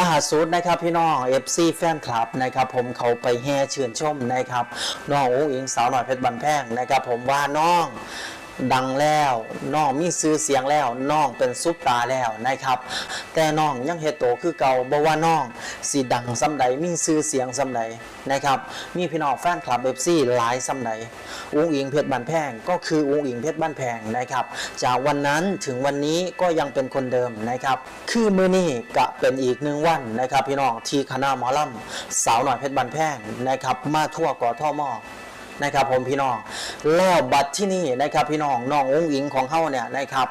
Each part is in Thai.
ล่าสุดนะครับพี่น้อง FC แฟนคลับนะครับผมเขาไปแห่เชื่นชมนะครับน้องอุ้งอิงสาวหน่อยเพชรบันแพงนะครับผมว่าน้อง ดังแล้วน้องมีซื้อเสียงแล้วน้องเป็นซุปตาแล้วนะครับ แต่น้องยังเฮโตคือเก่าบ่ว่าน้องสิดังสำใดมีซื้อเสียงสำใดนะครับ มีพี่น้องแฟนคลับ FC หลายสำใดอุ้งอิงเพชรบันแพงก็คืออุ้งอิงเพชรบ้านแพงนะครับ จากวันนั้นถึงวันนี้ก็ยังเป็นคนเดิมนะครับ คือมือนี้ก็เป็นอีกหนึ่งวันนะครับ พี่น้องที่คณะหมอลำสาวหน่อยเพชรบันแพงนะครับ มาทั่วกอท่อมอ นะครับผมพี่น้องแล้วบัตรที่นี่นะครับพี่น้องน้ององค์อิงของเขาเนี่ยนะครับ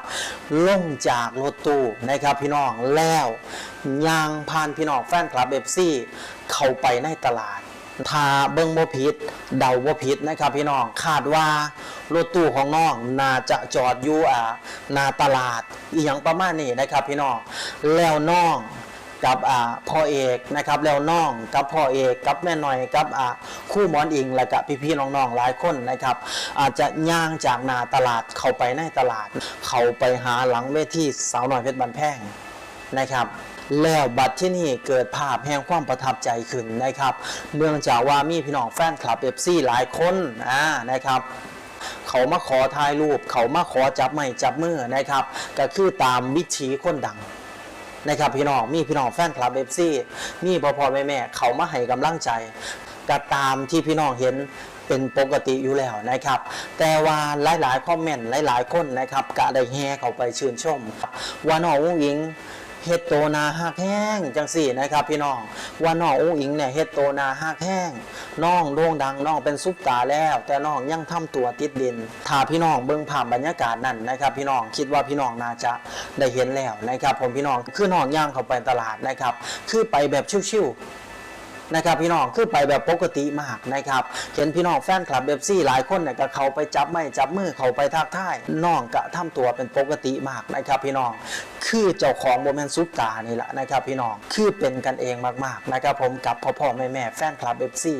ลงจากรถตู้นะครับพี่น้องแล้วยางพานพี่น้องแฟนคลับเอฟซีเข้าไปในตลาดถ้าเบิ้งบ่ผิดเดาบ่ผิดนะครับพี่น้องคาดว่ารถตู้ของน้องน่าจะจอดอยู่อ่านาตลาดอีหยังประมาณนี้นะครับพี่น้องแล้วน้อง กับพ่อเอกนะครับแล้วน้องกับพ่อเอกกับแม่หน่อยกับคู่หมอนอิงและกับพี่ๆน้องๆหลายคนนะครับอาจจะย่างจากนาตลาดเข้าไปในตลาด เข้าไปหาหลังเวทีสาวหน่อยเพชรบันแพงนะครับแล้วบัตรที่นี่เกิดภาพแห่งความประทับใจขึ้นนะครับ เนื่องจากว่ามีพี่น้องแฟนคลับเอฟซีหลายคนอ่านะครับ เขามาขอถ่ายรูป เขามาขอจับไม้จับมือนะครับ ก็คือตามวิถีคนดัง นะครับพี่น้องมีพี่น้องแฟนคลับเอฟซีมีพ่อพ่อแม่แม่เขามาให้กำลังใจก็ตามที่พี่น้องเห็นเป็นปกติอยู่แล้วนะครับ แต่ว่าหลายๆคอมเมนต์หลาย ๆ คนนะครับก็ได้แฮเขาไปชื่นชม ว่าน้องอุ้งอิง เฮ็ดโตนาหักแห้งจังสี่นะครับ พี่น้องว่าน้องอุ้งอิงเนี่ยเฮ็ดโตนาหักแห้งน้องโด่งดังน้องเป็นซุปตาแล้ว แต่น้องยังทำตัวติดดินถ้าพี่น้องเบิ่งผ่านบรรยากาศนั่นนะครับ พี่น้องคิดว่าพี่น้องน่าจะได้เห็นแล้วนะครับ ผมพี่น้องคือน้องย่างเข้าไปตลาดนะครับ คือไปแบบชิวๆ นะครับพี่น้องคือไปแบบปกติมากนะครับเห็นพี่น้องแฟนคลับเบบซี่หลายคนเนี่ยก็เขาไปจับไม้จับมือเขาไปทักทายน้องก็ทำตัวเป็นปกติมากนะครับพี่น้องคือเจ้าของโมเมนต์ซุปตานี่แหละนะครับพี่น้องคือเป็นกันเองมากๆนะครับผมกับพ่อพ่อแม่แม่แฟนคลับเบบซี่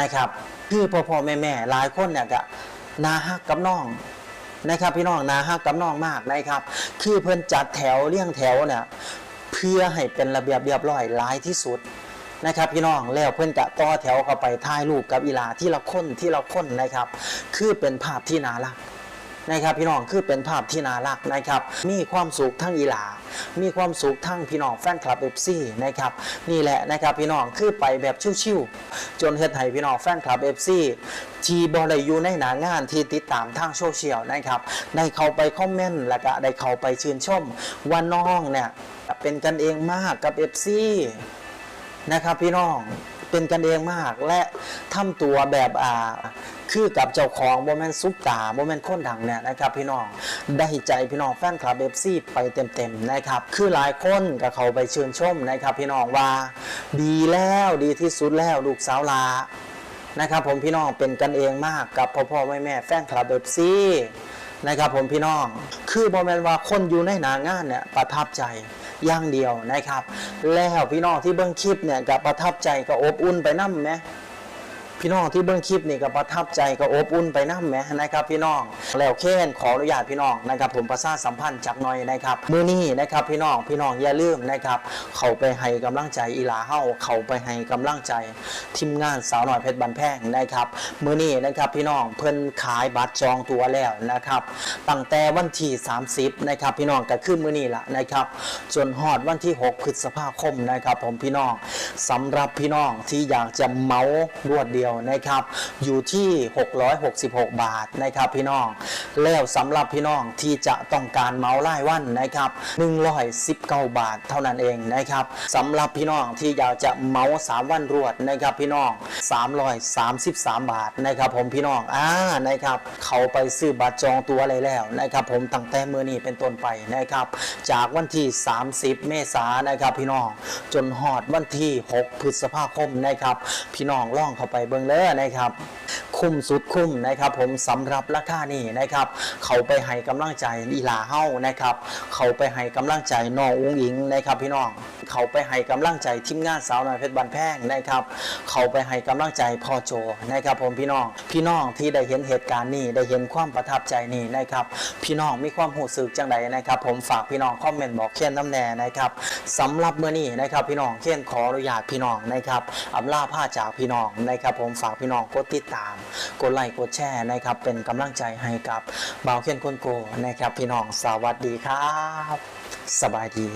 นะครับคือพ่อพ่อแม่แม่หลายคนเนี่ยก็นาฮักกับน้องนะครับพี่น้องนาฮักกับน้องมากนะครับ คือเพิ่นจัดแถวเรียงแถวเนี่ยเพื่อให้เป็นระเบียบเรียบร้อยหลายที่สุด นะครับพี่น้องแล้วเพิ่อนกะต่อแถวเข้าไปถ่ายรูปกับอีลาที่ละคนที่ละคนนะครับ คือเป็นภาพที่น่ารักนะครับพี่น้องคือเป็นภาพที่น่ารักนะครับ มีความสุขทั้งอีหลา มีความสุขทั้งพี่น้องแฟนคลับเอฟซีนะครับนี่แหละนะครับพี่น้องคือไปแบบชิวๆจนเฮ็ดให้พี่น้องแฟนคลับเอฟซีที่บ่ได้อยู่ในหนางานที่ติดตามทางโซเชียลนะครับได้เข้าไปคอมเมนต์แล้วก็ได้เข้าไปชื่นชมว่าน้องเนี่ยเป็นกันเองมากกับเอฟซี นะครับ พี่น้องเป็นกันเองมากและทำตัวแบบอ่าคือกับเจ้าของโมเมนต์ซุปตาโมเมนต์คนดังเนี่ยนะครับพี่น้องได้ใจพี่น้องแฟนคลับเอฟซีไปเต็มๆนะครับคือหลายคนก็เขาไปเชิญชมนะครับพี่น้องว่า ดีแล้วดีที่สุดแล้วลูกสาวลานะครับผมพี่น้องเป็นกันเองมากกับพ่อพ่อแม่แม่แฟนคลับเอฟซีนะครับผมพี่น้อง คือโมเมนต์ว่าคนอยู่ในหนางานเนี่ยประทับใจ อย่างเดียวนะครับ แล้วพี่น้องที่เบิ้งคลิปเนี่ยกับประทับใจก็อบอุ่นไปน้ำไหม พี่น้องที่เบิ้งคลิปนี่ก็ประทับใจก็อบอุ่นไปน้ำไหมนะครับ พี่น้องแล้วเคนขออนุญาตพี่น้องนะครับ ผมประชาสัมพันธ์จากหน่อยนะครับมือนี้นะครับพี่น้องพี่น้องอย่าลืมนะครับ เขาไปให้กำลังใจอีหลาเฮาเขาไปให้กำลังใจทีมงานสาวหน่อยเพชรบันแพงนะครับมือนี้นะครับพี่น้องเพิ่นขายบัตรจองตัวแล้วนะครับตั้งแต่วันที่ 30นะครับพี่น้องก็ขึ้นมือนี้ละนะครับจนฮอดวันที่ 6 พฤษภาคมนะครับ ผมพี่น้องสำหรับพี่น้องที่อยากจะเมารวดเดียวนะครับ อยู่ที่ 666 บาทนะครับพี่น้อง แล้วสำหรับพี่น้องที่จะต้องการเมาส์ไล่วันนะครับ119 บาทเท่านั้นเองนะครับสำหรับพี่น้องที่อยากจะเมาส์3วันรวดนะครับพี่น้อง 333 บาทนะครับผมพี่น้องอ่านะครับเขาไปซื้อบัตรจองตัวอะไรแล้วนะครับผมตั้งแต่เมื่อนี้เป็นต้นไปนะครับจากวันที่ 30 เมษายนนะครับพี่น้องจนหอดวันที่ 6 พฤษภาคมนะครับพี่น้องล่องเข้าไปเบงเลยนะครับ คุ้มสุดคุ้มนะครับผมสำหรับราคานี้นะครับ เขาไปให้กำลังใจลีลาเฮ้านะครับ เขาไปให้กำลังใจน้องอุ้งอิงนะครับพี่น้องเขาไปให้กำลังใจทีมงานสาวน้อยเพชรบันแพงนะครับ เขาไปให้กำลังใจพ่อโจนะครับผมพี่น้องพี่น้องที่ได้เห็นเหตุการณ์นี้ได้เห็นความประทับใจนี้นะครับ พี่น้องมีความหูสึกจังใดนะครับ ผมฝากพี่น้องคอมเมนต์บอกเขียนน้ำแน่นะครับสำหรับเมื่อนี้นะครับ พี่น้องเขียนขออนุญาตพี่น้องนะครับอำลาผ้าจากพี่น้องนะครับ ผมฝากพี่น้องกดติดตามกดไลค์กดแชร์นะครับ เป็นกำลังใจให้กับบ่าวเขียนคนโกนะครับ พี่น้องสวัสดีครับ สบายดี